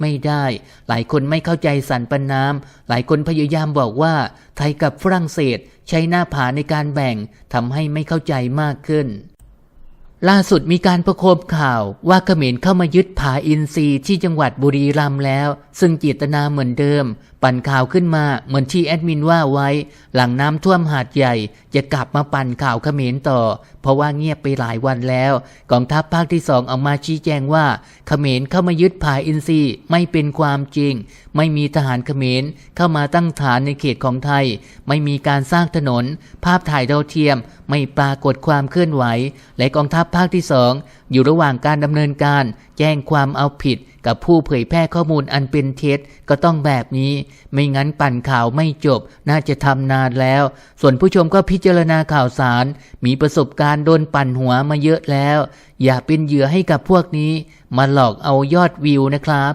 ไม่ได้ หลายคนไม่เข้าใจสันปันน้ำหลายคนพยายามบอกว่า ไทยกับฝรั่งเศสใช้หน้าผาในการแบ่งทำให้ไม่เข้าใจมากขึ้น ล่าสุดมีการประโคมข่าวว่าเขมรเข้ามายึดผาอินทรีย์ที่จังหวัดบุรีรัมย์แล้ว ซึ่งเจตนาเหมือนเดิม ปั่นข่าวขึ้นมาเหมือนที่แอดมินว่าไว้ หลังน้ำท่วมหาดใหญ่ จะกลับมาปั่นข่าวเขมรต่อ เพราะว่าเงียบไปหลายวันแล้วกองทัพภาคที่สองออกมาชี้แจงว่าเขมรเข้ามายึดผาอินทรีย์ไม่เป็นความจริง ไม่มีทหารเขมรเข้ามาตั้งฐานในเขตของไทย ไม่มีการสร้างถนน ภาพถ่ายดาวเทียม ไม่ปรากฏความเคลื่อนไหว และกองทัพภาคที่สองอยู่ระหว่างการดำเนินการ แจ้งความเอาผิดกับผู้เผยแพร่ข้อมูลอันเป็นเท็จก็ต้องแบบนี้ ไม่งั้นปั่นข่าวไม่จบ น่าจะทำนานแล้ว ส่วนผู้ชมก็พิจารณาข่าวสาร มีประสบการณ์โดนปั่นหัวมาเยอะแล้ว อย่าเป็นเหยื่อให้กับพวกนี้ มาหลอกเอายอดวิวนะครับ